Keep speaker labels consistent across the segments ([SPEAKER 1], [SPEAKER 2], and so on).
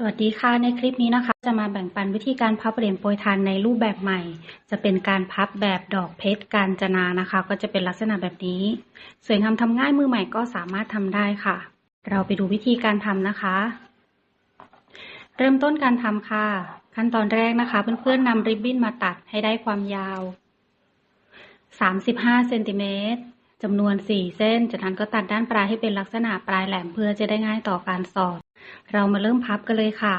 [SPEAKER 1] สวัสดีค่ะ ในคลิปนี้นะคะ จะมาแบ่งปันวิธีการพับเหรียญโปรยทานในรูปแบบใหม่ จะเป็นการพับแบบดอกเพชรกาญจนานะคะ ก็จะเป็นลักษณะแบบนี้ สวยงามทำง่ายมือใหม่ก็สามารถทำได้ค่ะ เราไปดูวิธีการทำนะคะ เริ่มต้นการทำค่ะ ขั้นตอนแรกนะคะ เพื่อนๆนำริบบิ้นมาตัดให้ได้ความยาว 35เซนติเมตรจำนวน 4 เส้น จากนั้นก็ตัดด้านปลายให้เป็นลักษณะปลายแหลมเพื่อจะได้ง่ายต่อการสอด เรามาเริ่มพับกันเลยค่ะ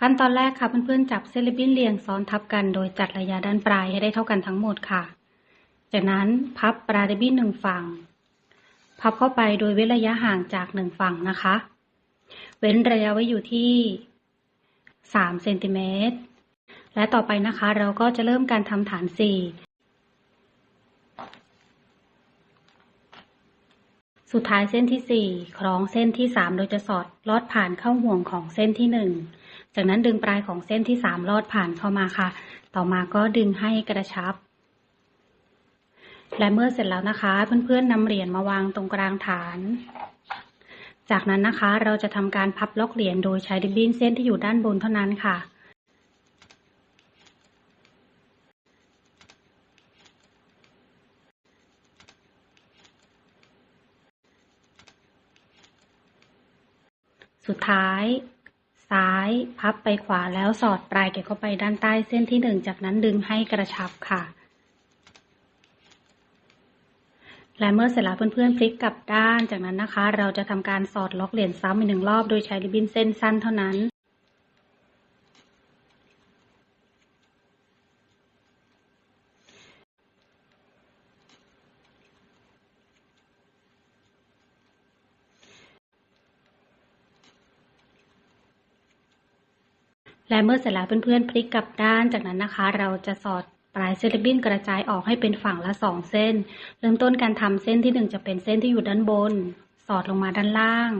[SPEAKER 1] ขั้นตอนแรกค่ะเพื่อนๆจับเส้นริบบิ้นเรียงซ้อนทับกันโดยจัดระยะด้านปลายให้ได้เท่ากันทั้งหมดค่ะ จากนั้นพับปลายริบบิ้นหนึ่งฝั่ง พับเข้าไปโดยเว้นระยะห่างจากหนึ่งฝั่งนะคะ เว้นระยะไว้อยู่ที่3เซนติเมตรและต่อไปนะคะ เราก็จะเริ่มการทำฐาน4 สุดท้ายเส้นที่ 4 คล้องเส้นที่ 3 โดยจะสอดลอดผ่านเข้าห่วงของเส้นที่ 1 จากนั้นดึงปลายของเส้นที่ 3 ลอดผ่านเข้ามาค่ะ ต่อมาก็ดึงให้กระชับ และเมื่อเสร็จแล้วนะคะ เพื่อนๆนำเหรียญมาวางตรงกลางฐาน จากนั้นนะคะเราจะทำการพับล็อกเหรียญโดยใช้ริบบิ้นเส้นที่อยู่ด้านบนเท่านั้นค่ะ สุดท้าย ซ้ายพับไปขวาแล้วสอดปลายเก็บเข้าไปด้านใต้เส้นที่หนึ่งจากนั้นดึงให้กระชับค่ะ และเมื่อเสร็จแล้วเพื่อนๆพลิกกลับด้านจากนั้นนะคะ เราจะทำการสอดล็อกเหรียญซ้ำอีกหนึ่งรอบโดยใช้ริบบิ้นเส้นสั้นเท่านั้น และเมื่อเสร็จแล้วเพื่อนๆพลิกกลับด้านจากนั้นนะคะ เราจะสอดปลายเส้นริบินกระจายออกให้เป็นฝั่งละสองเส้น เริ่มต้นการทำเส้นที่หนึ่งจะเป็นเส้นที่อยู่ด้านบน สอดลงมาด้านล่าง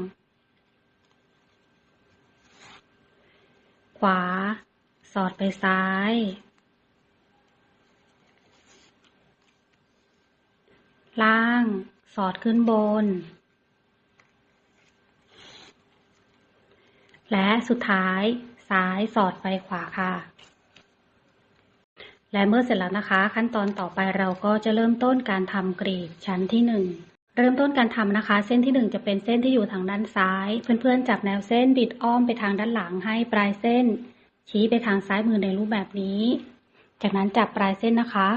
[SPEAKER 1] ขวา สอดไปซ้าย ล่าง สอดขึ้นบน และสุดท้าย ซ้ายสอดไปขวาค่ะ และเมื่อเสร็จแล้วนะคะ ขั้นตอนต่อไปเราก็จะเริ่มต้นการทำกรีดชั้นที่หนึ่งเริ่มต้นการทำนะคะ เส้นที่หนึ่งจะเป็นเส้นที่อยู่ทางด้านซ้าย เพื่อนๆจับแนวเส้นบิดอ้อมไปทางด้านหลังให้ปลายเส้น ชี้ไปทางซ้ายมือในรูปแบบนี้ จากนั้นจับปลายเส้นนะคะ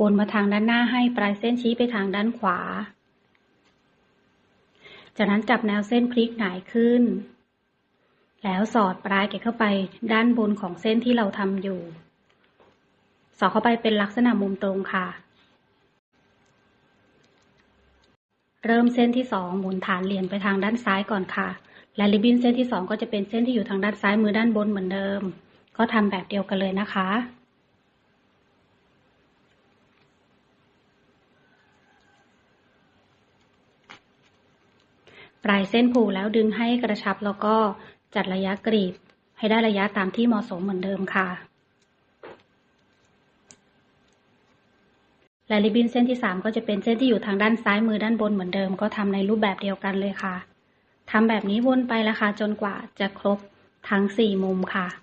[SPEAKER 1] วนมาทางด้านหน้าให้ปลายเส้นชี้ไปทางด้านขวา จากนั้นจับแนวเส้นพลิกหงายขึ้น แล้วสอดปลายเก็บเข้าไปด้านบนของเส้นที่เราทำอยู่ สอดเข้าไปเป็นลักษณะมุมตรงค่ะ เริ่มเส้นที่สองหมุนฐานเหรียญไปทางด้านซ้ายก่อนค่ะ และริบบิ้นเส้นที่สองก็จะเป็นเส้นที่อยู่ทางด้านซ้ายมือด้านบนเหมือนเดิม ก็ทำแบบเดียวกันเลยนะคะปลายเส้นผูแล้วดึงให้กระชับแล้วก็ จัดระยะกรีดให้ได้ระยะตามที่เหมาะสมเหมือนเดิมค่ะ และริบบิ้นเส้นที่ 3 ก็จะเป็นเส้นที่อยู่ทางด้านซ้ายมือด้านบนเหมือนเดิม ก็ทำในรูปแบบเดียวกันเลยค่ะทำแบบนี้วนไปละค่ะจนกว่าจะครบทั้ง 4 มุมค่ะ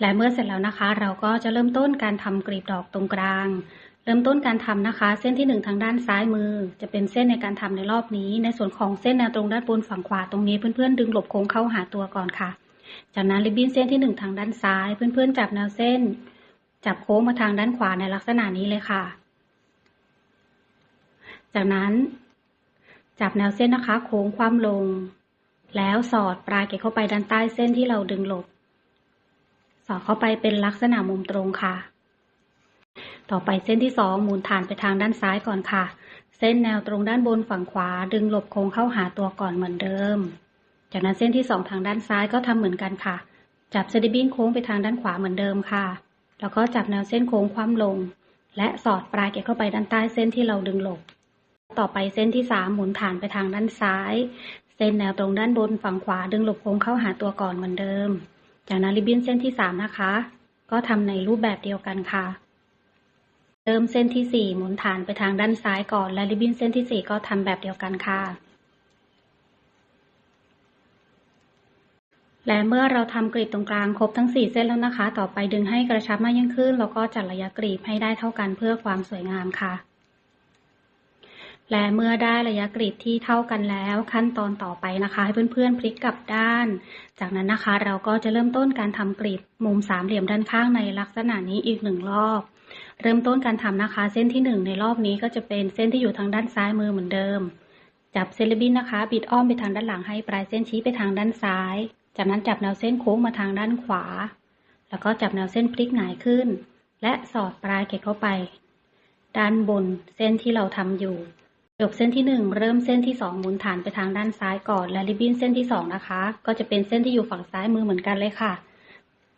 [SPEAKER 1] และเมื่อเสร็จแล้วนะคะ เราก็จะเริ่มต้นการทำกลีบดอกตรงกลาง เริ่มต้นการทำนะคะ เส้นที่หนึ่งทางด้านซ้ายมือ จะเป็นเส้นในการทำในรอบนี้ ในส่วนของเส้นแนวตรงด้านบนฝั่งขวาตรงนี้เพื่อนๆดึงหลบโค้งเข้าหาตัวก่อนค่ะ จากนั้นริบบิ้นเส้นที่หนึ่งทางด้านซ้าย เพื่อนๆจับแนวเส้น จับโค้งมาทางด้านขวาในลักษณะนี้เลยค่ะ จากนั้น จับแนวเส้นนะคะ โค้งความลง แล้วสอดปลายเก็บเข้าไปด้านใต้เส้นที่เราดึงหลบ สอดเข้าไปเป็นลักษณะมุมตรงค่ะ ต่อไปเส้นที่สองหมุนฐานไปทางด้านซ้ายก่อนค่ะ เส้นแนวตรงด้านบนฝั่งขวา ดึงหลบโค้งเข้าหาตัวก่อนเหมือนเดิม จากนั้นเส้นที่สองทางด้านซ้ายก็ทำเหมือนกันค่ะ จับเสลิบิ้นโค้งไปทางด้านขวาเหมือนเดิมค่ะ แล้วก็จับแนวเส้นโค้งคว่ำลง และสอดปลายเก็บเข้าไปด้านใต้เส้นที่เราดึงหลบ ต่อไปเส้นที่สามหมุนฐานไปทางด้านซ้าย เส้นแนวตรงด้านบนฝั่งขวาดึงหลบโค้งเข้าหาตัวก่อนเหมือนเดิม จากนั้นริบบิ้นเส้นที่สามนะคะ ก็ทำในรูปแบบเดียวกันค่ะ เริ่มเส้นที่สี่หมุนฐานไปทางด้านซ้ายก่อน และริบบิ้นเส้นที่สี่ก็ทำแบบเดียวกันค่ะ และเมื่อเราทำกรีบตรงกลางครบทั้ง4เส้นแล้วนะคะ ต่อไปดึงให้กระชับมากยิ่งขึ้น แล้วก็จัดระยะกรีบให้ได้เท่ากันเพื่อความสวยงามค่ะ และเมื่อได้ระยะกรีบที่เท่ากันแล้ว ขั้นตอนต่อไปนะคะ ให้เพื่อนๆพลิกกลับด้าน จากนั้นนะคะ เราก็จะเริ่มต้นการทำกรีบมุมสามเหลี่ยมด้านข้างในลักษณะนี้อีกหนึ่งรอบ เริ่มต้นการทำนะคะ เส้นที่หนึ่งในรอบนี้ก็จะเป็นเส้นที่อยู่ทางด้านซ้ายมือเหมือนเดิม จับเซเลบินนะคะ บิดอ้อมไปทางด้านหลังให้ปลายเส้นชี้ไปทางด้านซ้าย จากนั้นจับแนวเส้นโค้งมาทางด้านขวา แล้วก็จับแนวเส้นพลิกหงายขึ้น และสอดปลายเก็บเข้าไป ด้านบนเส้นที่เราทำอยู่ จบเส้นที่หนึ่งเริ่มเส้นที่สองหมุนฐานไปทางด้านซ้ายก่อน และริบบิ้นเส้นที่สองนะคะ ก็จะเป็นเส้นที่อยู่ฝั่งซ้ายมือเหมือนกันเลยค่ะ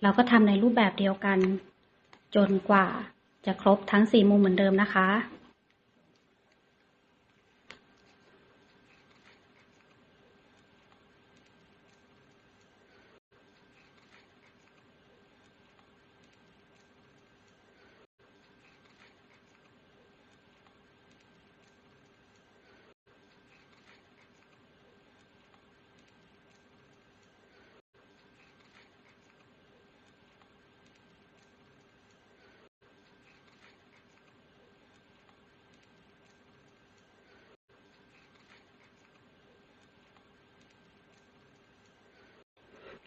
[SPEAKER 1] เราก็ทำในรูปแบบเดียวกัน จนกว่าจะครบทั้งสี่มุมเหมือนเดิมนะคะ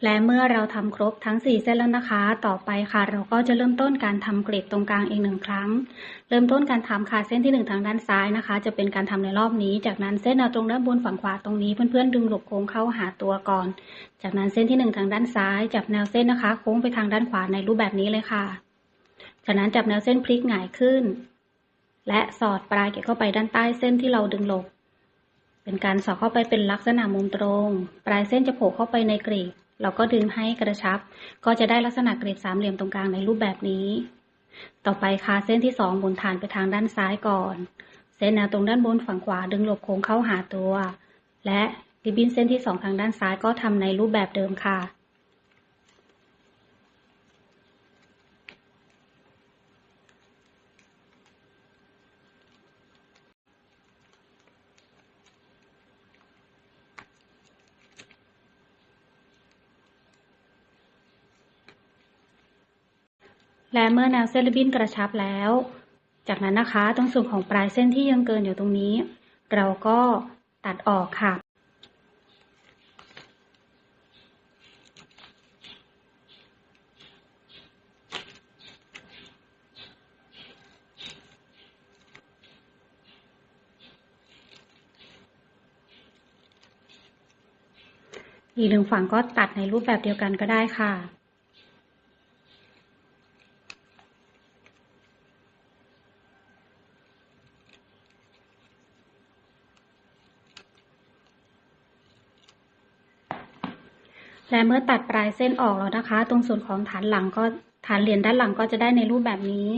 [SPEAKER 1] และเมื่อเราทำครบทั้ง 4 เส้นแล้วนะคะ ต่อไปค่ะ เราก็จะเริ่มต้นการทำกรีบตรงกลางอีกหนึ่งครั้ง เริ่มต้นการทำค่ะเส้นที่ 1 ทางด้านซ้ายนะคะ จะเป็นการทำในรอบนี้ จากนั้นเส้นแนวตรงด้านบนฝั่งขวาตรงนี้เพื่อนๆดึงหลบโค้งเข้าหาตัวก่อน จากนั้นเส้นที่ 1 ทางด้านซ้าย จับแนวเส้นนะคะ โค้งไปทางด้านขวาในรูปแบบนี้เลยค่ะ จากนั้นจับแนวเส้นพลิกหงายขึ้น และสอดปลายเก็บเข้าไปด้านใต้เส้นที่เราดึงหลบ เป็นการสอดเข้าไปเป็นลักษณะมุมตรง ปลายเส้นจะโผล่เข้าไปในกรีบ เราก็ดึงให้กระชับ ก็จะได้ลักษณะกรีบสามเหลี่ยมตรงกลางในรูปแบบนี้ ต่อไปค่ะเส้นที่สองบนฐานไปทางด้านซ้ายก่อน เส้นแนวตรงด้านบนฝั่งขวาดึงหลบโค้งเข้าหาตัว และริบบิ้นเส้นที่สองทางด้านซ้ายก็ทำในรูปแบบเดิมค่ะ และเมื่อแนวเส้นริบบิ้นกระชับแล้ว จากนั้นนะคะตรงส่วนของปลายเส้นที่ยังเกินอยู่ตรงนี้ เราก็ตัดออกค่ะ อีกหนึ่งฝั่งก็ตัดในรูปแบบเดียวกันก็ได้ค่ะ และเมื่อตัดปลายเส้นออกแล้วนะคะ ตรงส่วนของฐานหลังก็ฐานเหรียญด้านหลังก็จะได้ในรูปแบบนี้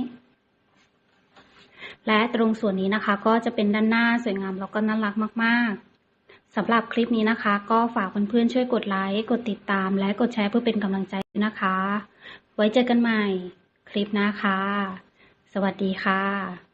[SPEAKER 1] และตรงส่วนนี้นะคะ ก็จะเป็นด้านหน้าสวยงามแล้วก็น่ารักมาก ๆสำหรับคลิปนี้นะคะ ก็ฝากเพื่อนๆช่วยกดไลค์กดติดตาม และกดแชร์เพื่อเป็นกำลังใจนะคะ ไว้เจอกันใหม่ คลิปหน้าค่ะ สวัสดีค่ะ